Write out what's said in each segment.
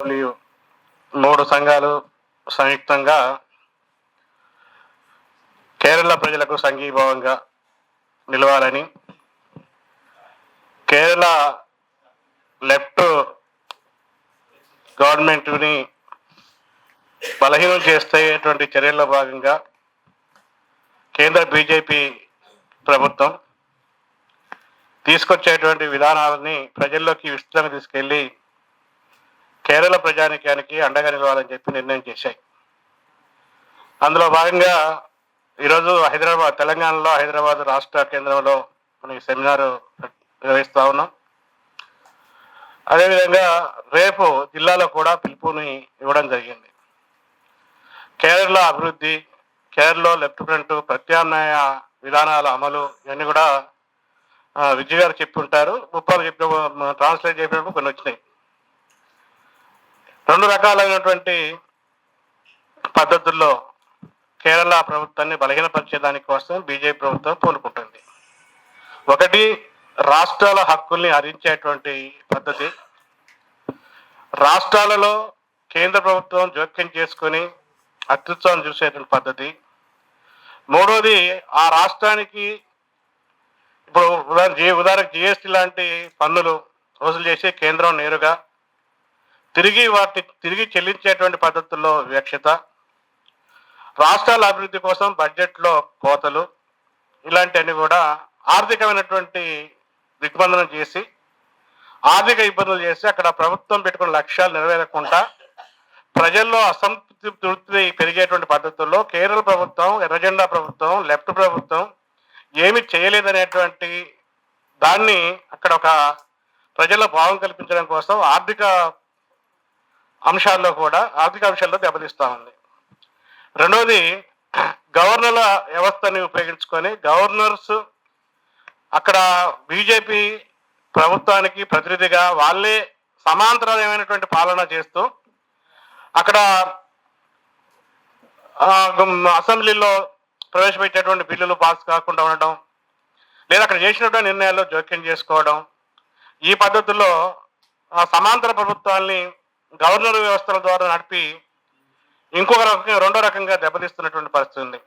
మరియు మూడు సంఘాలు సంయుక్తంగా కేరళ ప్రజలకు సంఘీభావంగా నిలవాలని కేరళ లెఫ్ట్ గవర్నమెంట్ని బలహీనం చేసేటువంటి చర్యల్లో భాగంగా కేంద్ర బీజేపీ ప్రభుత్వం తీసుకొచ్చేటువంటి విధానాలని ప్రజల్లోకి విస్తృతంగా తీసుకెళ్ళి కేరళ ప్రజానికానికి అండగా నిలవాలని చెప్పి నిర్ణయం చేశాయి. అందులో భాగంగా ఈరోజు హైదరాబాద్ తెలంగాణలో హైదరాబాద్ రాష్ట్ర కేంద్రంలో మనం సెమినార్ నిర్వహిస్తా ఉన్నాం. అదేవిధంగా రేపు జిల్లాలో కూడా పిలుపుని ఇవ్వడం జరిగింది. కేరళ అభివృద్ధి కేరళలో లెఫ్ట్ ఫ్రంట్ ప్రత్యామ్నాయ విధానాల అమలు ఇవన్నీ కూడా విజయ్ గారు చెప్పి ఉంటారు ముప్పాలు చెప్పిన ట్రాన్స్లేట్ చెప్పినప్పుడు కొన్ని వచ్చినాయి. రెండు రకాలైనటువంటి పద్ధతుల్లో కేరళ ప్రభుత్వాన్ని బలహీనపరిచేదాని కోసం బీజేపీ ప్రభుత్వం పూనుకుంటుంది. ఒకటి రాష్ట్రాల హక్కుల్ని హరించేటువంటి పద్ధతి. రాష్ట్రాలలో కేంద్ర ప్రభుత్వం జోక్యం చేసుకొని అత్యుత్సవం చూసేటువంటి పద్ధతి. మూడోది ఆ రాష్ట్రానికి ఇప్పుడు ఉదాహరణ జీ ఉదాహరణకు జిఎస్టీ లాంటి పన్నులు వసూలు చేసే కేంద్రం నేరుగా తిరిగి వాటి తిరిగి చెల్లించేటువంటి పద్ధతుల్లో వివక్షత. రాష్ట్రాల అభివృద్ధి కోసం బడ్జెట్లో కోతలు ఇలాంటివన్నీ కూడా ఆర్థికమైనటువంటి దిగ్బంధనం చేసి ఆర్థిక ఇబ్బందులు చేసి అక్కడ ప్రభుత్వం పెట్టుకున్న లక్ష్యాలు నెరవేరకుండా ప్రజల్లో అసంతృప్తి పెరిగేటువంటి పద్ధతుల్లో కేరళ ప్రభుత్వం ఎర్రజెండా ప్రభుత్వం లెఫ్ట్ ప్రభుత్వం ఏమి చేయలేదనేటువంటి దాన్ని అక్కడ ఒక ప్రజల్లో భావం కల్పించడం కోసం ఆర్థిక అంశాల్లో కూడా ఆర్థిక అంశాల్లో దెబ్బతీస్తూ ఉంది. రెండవది గవర్నర్ల వ్యవస్థని ఉపయోగించుకొని గవర్నర్స్ అక్కడ బీజేపీ ప్రభుత్వానికి ప్రతినిధిగా వాళ్ళే సమాంతరమైనటువంటి పాలన చేస్తూ అక్కడ అసెంబ్లీలో ప్రవేశపెట్టేటువంటి బిల్లులు పాస్ కాకుండా ఉండడం లేదా అక్కడ చేసినటువంటి నిర్ణయాల్లో జోక్యం చేసుకోవడం ఈ పద్ధతుల్లో సమాంతర ప్రభుత్వాల్ని గవర్నర్ వ్యవస్థల ద్వారా నడిపి ఇంకొక రకంగా రెండో రకంగా దెబ్బతీస్తున్నటువంటి పరిస్థితి ఉంది.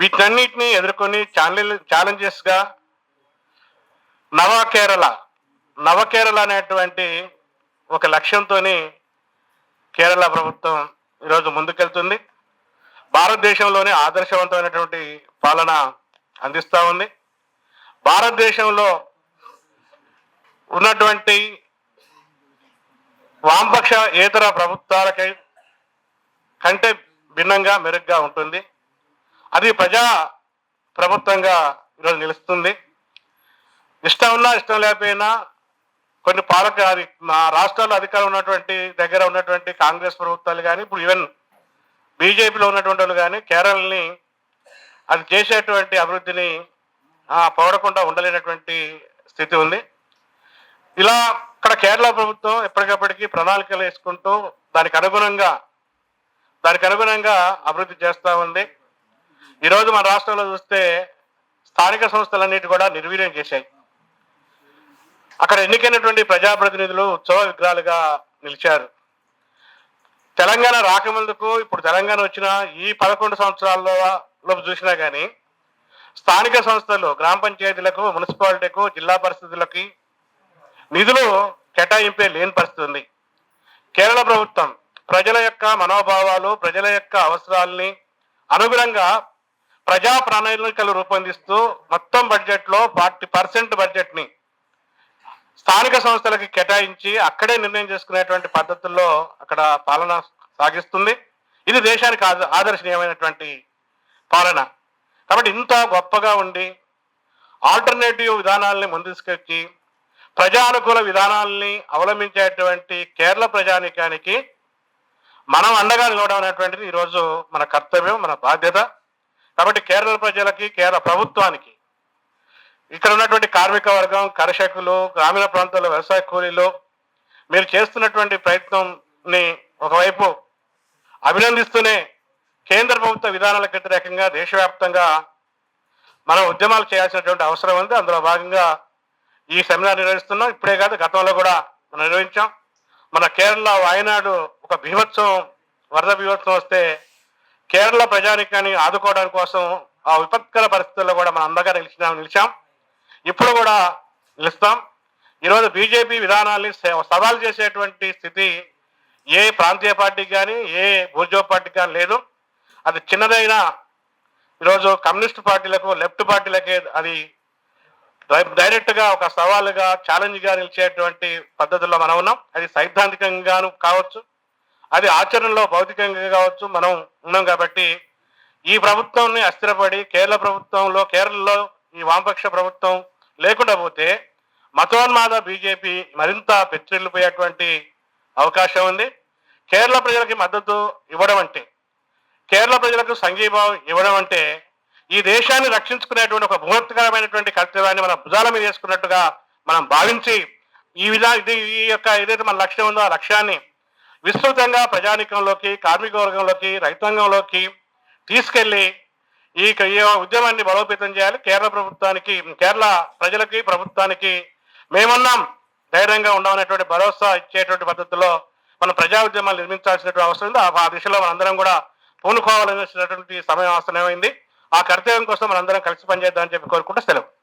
వీటన్నిటిని ఎదుర్కొని ఛాలెంజ్ ఛాలెంజెస్గా నవ కేరళ నవ కేరళ అనేటువంటి ఒక లక్ష్యంతో కేరళ ప్రభుత్వం ఈరోజు ముందుకెళ్తుంది. భారతదేశంలోనే ఆదర్శవంతమైనటువంటి పాలన అందిస్తూ ఉంది. భారతదేశంలో ఉన్నటువంటి వామపక్ష ఏతర ప్రభుత్వాలకై కంటే భిన్నంగా మెరుగ్గా ఉంటుంది. అది ప్రజా ప్రభుత్వంగా ఈరోజు నిలుస్తుంది. ఇష్టం ఉన్నా ఇష్టం లేకపోయినా కొన్ని పాలక అది మా రాష్ట్రాల్లో అధికారం ఉన్నటువంటి దగ్గర ఉన్నటువంటి కాంగ్రెస్ ప్రభుత్వాలు కానీ ఇప్పుడు ఈవెన్ బీజేపీలో ఉన్నటువంటి వాళ్ళు కానీ కేరళని అది చేసేటువంటి అభివృద్ధిని ఆ, ఉండలేనటువంటి స్థితి ఉంది. ఇలా ఇక్కడ కేరళ ప్రభుత్వం ఎప్పటికప్పటికి ప్రణాళికలు వేసుకుంటూ దానికి అనుగుణంగా దానికి అనుగుణంగా అభివృద్ధి చేస్తూ ఉంది. ఈరోజు మన రాష్ట్రంలో చూస్తే స్థానిక సంస్థలన్నిటి కూడా నిర్వీర్యం చేశాయి. అక్కడ ఎన్నికైనటువంటి ప్రజాప్రతినిధులు ఉత్సవ విగ్రహాలుగా నిలిచారు. తెలంగాణ రాకముందుకు ఇప్పుడు తెలంగాణ వచ్చిన ఈ పదకొండు సంవత్సరాల్లో చూసినా కానీ స్థానిక సంస్థలు గ్రామ పంచాయతీలకు మున్సిపాలిటీకు జిల్లా పరిస్థితులకి నిధులు కేటాయింపే లేని పరిస్థితి ఉంది. కేరళ ప్రభుత్వం ప్రజల యొక్క మనోభావాలు ప్రజల యొక్క అవసరాలని అనుగుణంగా ప్రజా ప్రణాళికలు రూపొందిస్తూ మొత్తం బడ్జెట్లో ఫార్టీ పర్సెంట్ బడ్జెట్ని స్థానిక సంస్థలకి కేటాయించి అక్కడే నిర్ణయం చేసుకునేటువంటి పద్ధతుల్లో అక్కడ పాలన సాగిస్తుంది. ఇది దేశానికి ఆద- ఆదర్శనీయమైనటువంటి పాలన. కాబట్టి ఇంత గొప్పగా ఉండి ఆల్టర్నేటివ్ విధానాలని ముందుకొచ్చి ప్రజానుకూల విధానాల్ని అవలంబించేటువంటి కేరళ ప్రజానికానికి మనం అండగా నిలవడం అనేటువంటిది ఈరోజు మన కర్తవ్యం మన బాధ్యత. కాబట్టి కేరళ ప్రజలకి కేరళ ప్రభుత్వానికి ఇక్కడ ఉన్నటువంటి కార్మిక వర్గం కర్షకులు గ్రామీణ ప్రాంతాల్లో వ్యవసాయ కూలీలు మీరు చేస్తున్నటువంటి ప్రయత్నంని ఒకవైపు అభినందిస్తూనే కేంద్ర ప్రభుత్వ విధానాలకు వ్యతిరేకంగా దేశవ్యాప్తంగా మనం ఉద్యమాలు చేయాల్సినటువంటి అవసరం ఉంది. అందులో భాగంగా ఈ సెమినార్ నిర్వహిస్తున్నాం. ఇప్పుడే కాదు గతంలో కూడా మనం నిర్వహించాం. మన కేరళ వాయనాడు ఒక బీభత్సవం వరద బీభత్సవం వస్తే కేరళ ప్రజానికాన్ని ఆదుకోవడం కోసం ఆ విపత్కర పరిస్థితుల్లో కూడా మనం అందగా నిలిచినాం నిలిచాం. ఇప్పుడు కూడా నిలుస్తాం. ఈరోజు బీజేపీ విధానాల్ని సవాల్ చేసేటువంటి స్థితి ఏ ప్రాంతీయ పార్టీకి కానీ ఏ బూర్జో పార్టీకి కానీ లేదు. అది చిన్నదైన ఈరోజు కమ్యూనిస్ట్ పార్టీలకు లెఫ్ట్ పార్టీలకే అది డైరెక్ట్గా డైరెక్ట్గా ఒక సవాలుగా ఛాలెంజ్గా నిలిచేటువంటి పద్ధతుల్లో మనం ఉన్నాం. అది సైద్ధాంతికంగాను కావచ్చు అది ఆచరణలో భౌతికంగా కావచ్చు మనం ఉన్నాం కాబట్టి ఈ ప్రభుత్వాన్ని అస్థిరపడి కేరళ ప్రభుత్వంలో కేరళలో ఈ వామపక్ష ప్రభుత్వం లేకుండా పోతే మతోన్మాద బీజేపీ మరింత పెచ్చిల్లిపోయేటువంటి అవకాశం ఉంది. కేరళ ప్రజలకి మద్దతు ఇవ్వడం అంటే కేరళ ప్రజలకు సంఘీభావం ఇవ్వడం అంటే ఈ దేశాన్ని రక్షించుకునేటువంటి ఒక బృహత్కరమైనటువంటి కర్తవ్యాన్ని మన భుజాల మీద వేసుకున్నట్టుగా మనం భావించి ఈ విధా ఇది ఈ యొక్క ఏదైతే మన లక్ష్యం ఉందో ఆ లక్ష్యాన్ని విస్తృతంగా ప్రజానికంలోకి కార్మిక వర్గంలోకి రైతాంగంలోకి తీసుకెళ్ళి ఈ క- ఈ ఉద్యమాన్ని బలోపేతం చేయాలి. కేరళ ప్రభుత్వానికి కేరళ ప్రజలకి ప్రభుత్వానికి మేమున్నాం. ధైర్యంగా ఉండమనేటువంటి భరోసా ఇచ్చేటువంటి పద్ధతిలో మనం ప్రజా ఉద్యమాలు నిర్మించాల్సినటువంటి అవసరం ఉంది. ఆ- ఆ దిశలో మనందరం కూడా పూనుకోవాలనేసినటువంటి సమయం అవసరమైంది ఆ కర్తవ్యం కోసం మనందరం కలిసి పనిచేద్దామని చెప్పి కోరుకుంటూ సెలవు.